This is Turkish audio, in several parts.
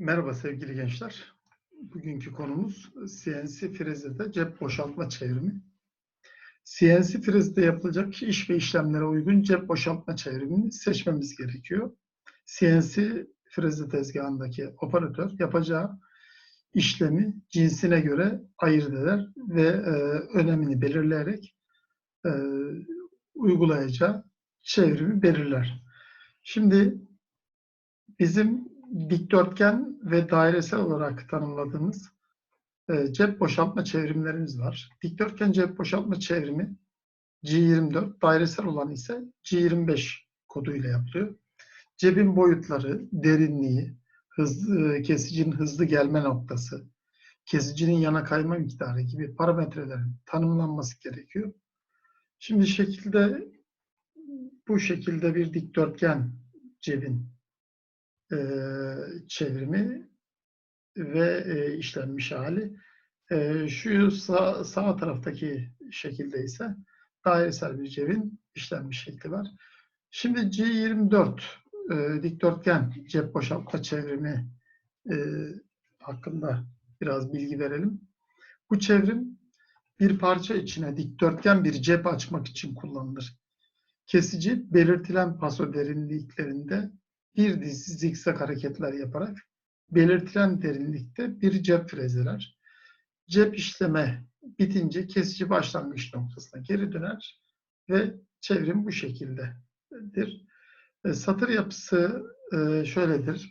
Merhaba sevgili gençler. Bugünkü konumuz CNC frezede cep boşaltma çevrimi. CNC frezede yapılacak iş ve işlemlere uygun cep boşaltma çevrimini seçmemiz gerekiyor. CNC freze tezgahındaki operatör yapacağı işlemi cinsine göre ayırt eder ve e, önemini belirleyerek e, uygulayacağı çevrimi belirler. Şimdi bizim dikdörtgen ve dairesel olarak tanımladığımız e, cep boşaltma çevrimlerimiz var. Dikdörtgen cep boşaltma çevrimi G24, dairesel olan ise G25 koduyla yapılıyor. Cebin boyutları, derinliği, hızlı, kesicinin hızlı gelme noktası, kesicinin yana kayma miktarı gibi parametrelerin tanımlanması gerekiyor. Şimdi şekilde bu şekilde bir dikdörtgen cebin e, çevrimi ve e, işlenmiş hali. E, şu sağ, sağ taraftaki şekilde ise dairesel bir cebin işlenmiş şekli var. Şimdi G24 e, dikdörtgen cep boşaltma çevrimi e, hakkında biraz bilgi verelim. Bu çevrim bir parça içine dikdörtgen bir cep açmak için kullanılır. Kesici belirtilen paso derinliklerinde bir dizi zikzak hareketler yaparak belirtilen derinlikte bir cep frezeler. Cep işleme bitince kesici başlangıç noktasına geri döner ve çevrim bu şekildedir. E, satır yapısı e, şöyledir.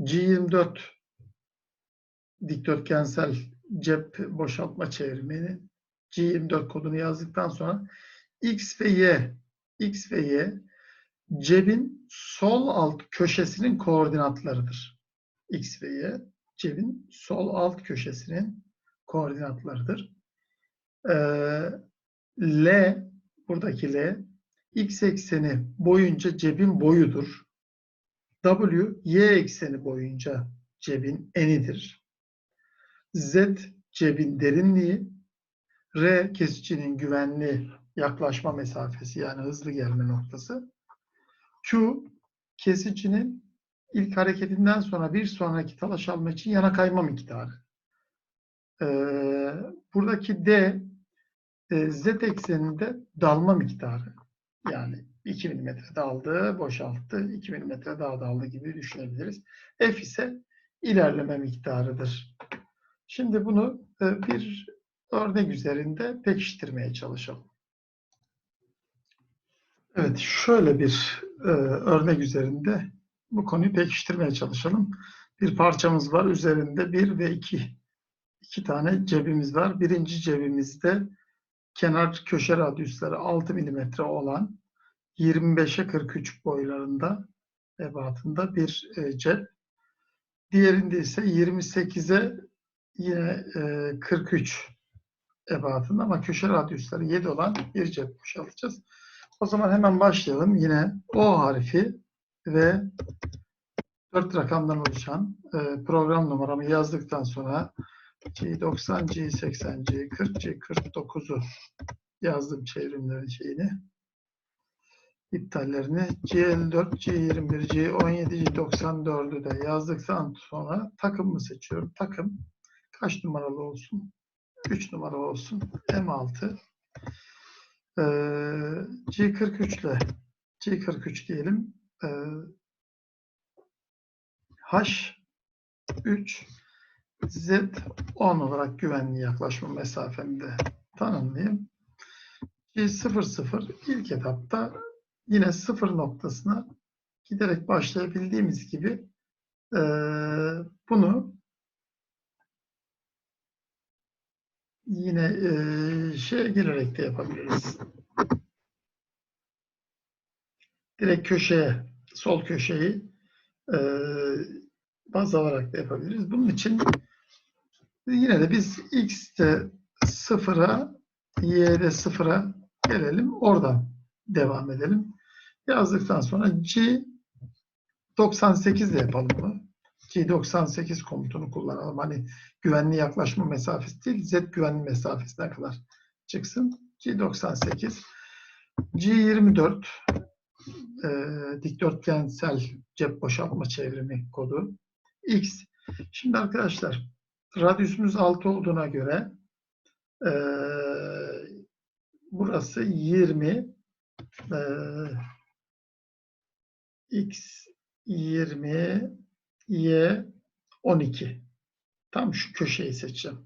G24 dikdörtgensel cep boşaltma çevrimini G24 kodunu yazdıktan sonra X ve Y X ve Y cebin sol alt köşesinin koordinatlarıdır. X ve Y cebin sol alt köşesinin koordinatlarıdır. Ee, L buradaki L X ekseni boyunca cebin boyudur. W Y ekseni boyunca cebin enidir. Z cebin derinliği, R kesicinin güvenli yaklaşma mesafesi yani hızlı gelme noktası. Q kesicinin ilk hareketinden sonra bir sonraki talaş alma için yana kayma miktarı. Ee, buradaki D e, Z ekseninde dalma miktarı. Yani 2 mm daldı, boşalttı, 2 mm daha daldı gibi düşünebiliriz. F ise ilerleme miktarıdır. Şimdi bunu e, bir örnek üzerinde pekiştirmeye çalışalım. Evet, şöyle bir e, örnek üzerinde bu konuyu pekiştirmeye çalışalım. Bir parçamız var, üzerinde bir ve iki, iki tane cebimiz var. Birinci cebimizde kenar köşe radyüsleri 6 mm olan 25'e 43 boylarında ebatında bir e, cep. Diğerinde ise 28'e yine e, 43 ebatında ama köşe radyüsleri 7 olan bir cep boşaltacağız. O zaman hemen başlayalım. Yine O harfi ve 4 rakamdan oluşan e, program numaramı yazdıktan sonra G90, G80, G40, G49'u yazdım çevrimlerin şeyini. iptallerini G54, G21, G17, G94'ü de yazdıktan sonra takımımı seçiyorum. Takım kaç numaralı olsun? 3 numara olsun. M6 ee, G43 ile G43 diyelim. Ee, H3 Z10 olarak güvenli yaklaşma mesafemde tanımlayayım. G00 ilk etapta yine sıfır noktasına giderek başlayabildiğimiz gibi e, bunu yine e, şeye gelerek de yapabiliriz. Direkt köşeye, sol köşeyi e, baz alarak da yapabiliriz. Bunun için yine de biz x'te sıfıra, y'de sıfıra gelelim. Oradan devam edelim. Yazdıktan sonra G 98 de yapalım bunu. G98 komutunu kullanalım. Hani güvenli yaklaşma mesafesi değil, Z güvenli mesafesine kadar çıksın. G98 G24 e, dikdörtgensel cep boşaltma çevrimi kodu. X. Şimdi arkadaşlar radyüsümüz 6 olduğuna göre e, burası 20 e, X 20 Y 12. Tam şu köşeyi seçeceğim.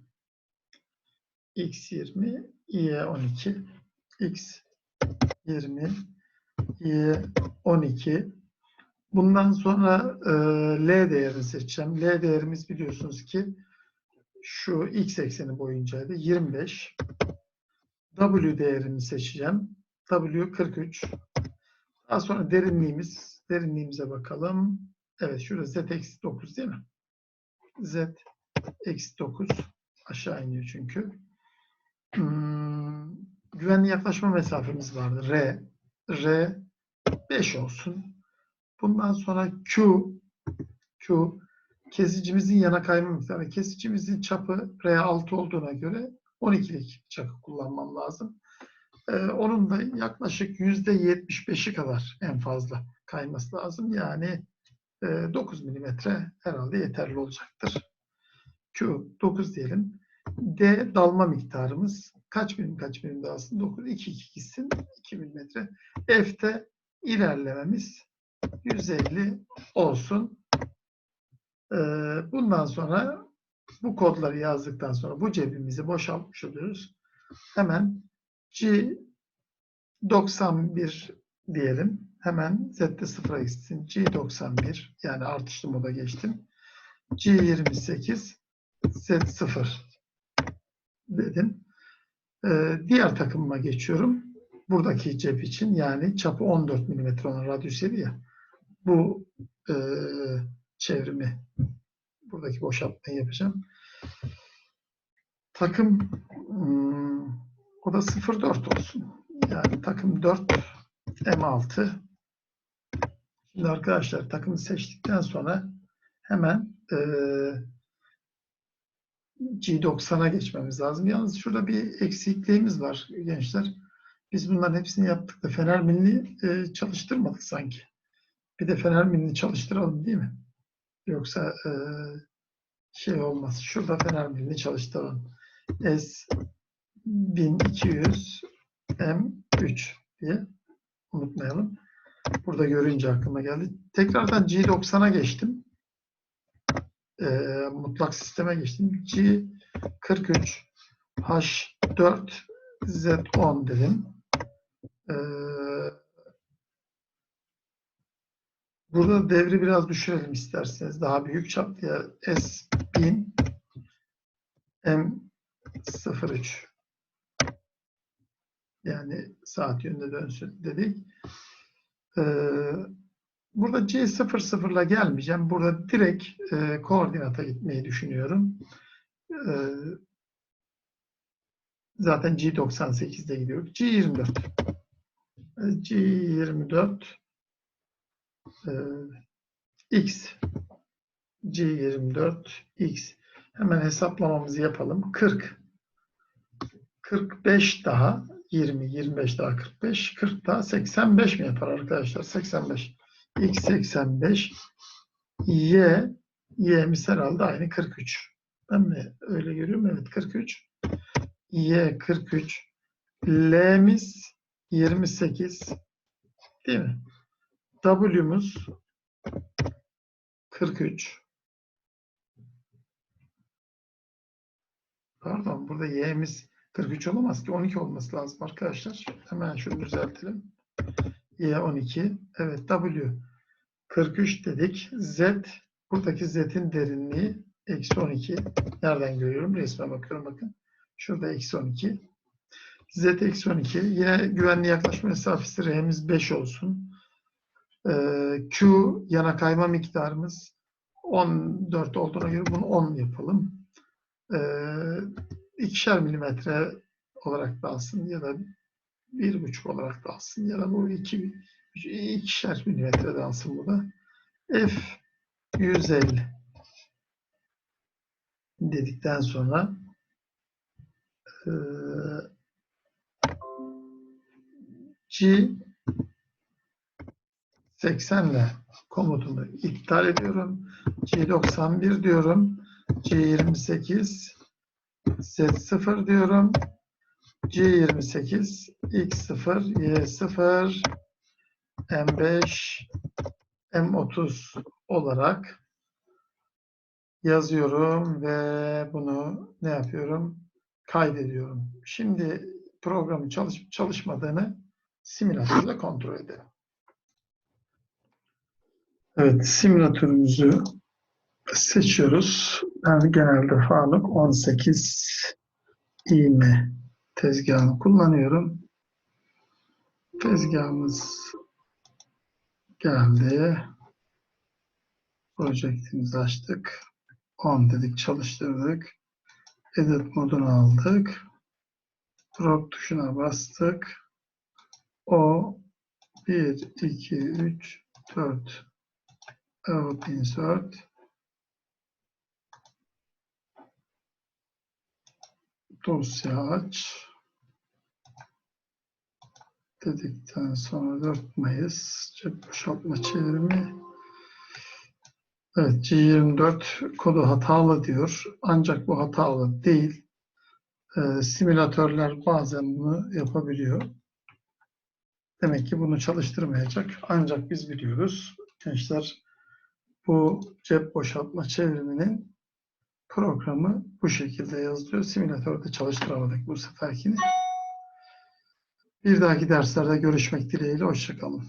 X 20 Y 12 X 20 Y 12 Bundan sonra e, L değerini seçeceğim. L değerimiz biliyorsunuz ki şu X ekseni boyuncaydı. 25. W değerini seçeceğim. W 43. Daha sonra derinliğimiz. Derinliğimize bakalım. Evet şurada Z eksi 9 değil mi? Z eksi 9 aşağı iniyor çünkü. Hmm, güvenli yaklaşma mesafemiz vardı. R. R 5 olsun. Bundan sonra Q Q kesicimizin yana kayma miktarı. Kesicimizin çapı R6 olduğuna göre 12'lik çakı kullanmam lazım. Ee, onun da yaklaşık %75'i kadar en fazla kayması lazım. Yani 9 milimetre herhalde yeterli olacaktır. Q 9 diyelim. D dalma miktarımız kaç milim kaç milim dalsın? 9, 2, 2 gitsin 2 milimetre. F'te ilerlememiz 150 olsun. Ee, bundan sonra bu kodları yazdıktan sonra bu cebimizi boşaltmış oluyoruz. Hemen G91 diyelim. Hemen Z'de sıfıra gitsin. G91 yani artışlı moda geçtim. G28 Z0 dedim. Ee, diğer takımıma geçiyorum. Buradaki cep için yani çapı 14 mm olan radyüsleri ya bu e, çevrimi buradaki boşaltmayı yapacağım. Takım hmm, o da 0.4 olsun. Yani takım 4 M6 Şimdi arkadaşlar takımı seçtikten sonra hemen e, G90'a geçmemiz lazım. Yalnız şurada bir eksikliğimiz var gençler. Biz bunların hepsini yaptık da Fener Milli e, çalıştırmadık sanki. Bir de Fener Milli çalıştıralım değil mi? Yoksa e, şey olmaz. Şurada Fener Milli çalıştıralım. S 1200 M3 diye unutmayalım. Burada görünce aklıma geldi. Tekrardan G90'a geçtim. E, mutlak sisteme geçtim. G43 H4 Z10 dedim. Ee, burada devri biraz düşürelim isterseniz. Daha büyük çaplıya S1000 M03 yani saat yönünde dönsün dedik. Ee, burada C00 ile gelmeyeceğim. Burada direkt e, koordinata gitmeyi düşünüyorum. Ee, zaten G98'de gidiyor. G24 G24 e, X G24 X hemen hesaplamamızı yapalım. 40 45 daha 20 25 daha 45 40 daha 85 mi yapar arkadaşlar? 85 X 85 Y Y'miz herhalde aynı 43. Ben mi öyle görüyorum? Evet 43 Y 43 L'miz 28 değil mi? W'muz 43 Pardon burada y'miz 43 olamaz ki 12 olması lazım arkadaşlar. Hemen şunu düzeltelim. Y 12. Evet W 43 dedik. Z buradaki Z'in derinliği eksi 12. Nereden görüyorum? Resme bakıyorum bakın. Şurada eksi 12. Z eksi 12. Yine güvenli yaklaşma mesafesi R'miz 5 olsun. Ee, Q yana kayma miktarımız 14 olduğuna göre bunu 10 yapalım. İkişer milimetre olarak da alsın ya da bir buçuk olarak da alsın ya da bu iki, ikişer milimetre de alsın bu da. F 150 dedikten sonra e, G 80 ile komutunu iptal ediyorum. C91 diyorum. C28 Z0 diyorum. C28 X0 Y0 M5 M30 olarak yazıyorum ve bunu ne yapıyorum? Kaydediyorum. Şimdi programın çalışıp çalışmadığını simülatörde kontrol edelim. Evet, simülatörümüzü seçiyoruz. Ben genelde Faruk 18 iğne tezgahını kullanıyorum. Tezgahımız geldi. Projektimizi açtık. On dedik, çalıştırdık. Edit modunu aldık. Drop tuşuna bastık. O 1, 2, 3, 4 Out insert dosya aç dedikten sonra 4 Mayıs cep boşaltma çevirimi Evet G24 kodu hatalı diyor. Ancak bu hatalı değil. Ee, simülatörler bazen bunu yapabiliyor. Demek ki bunu çalıştırmayacak. Ancak biz biliyoruz. Gençler bu cep boşaltma çevriminin programı bu şekilde yazılıyor. Simülatörde çalıştıramadık bu seferkini. Bir dahaki derslerde görüşmek dileğiyle. Hoşçakalın.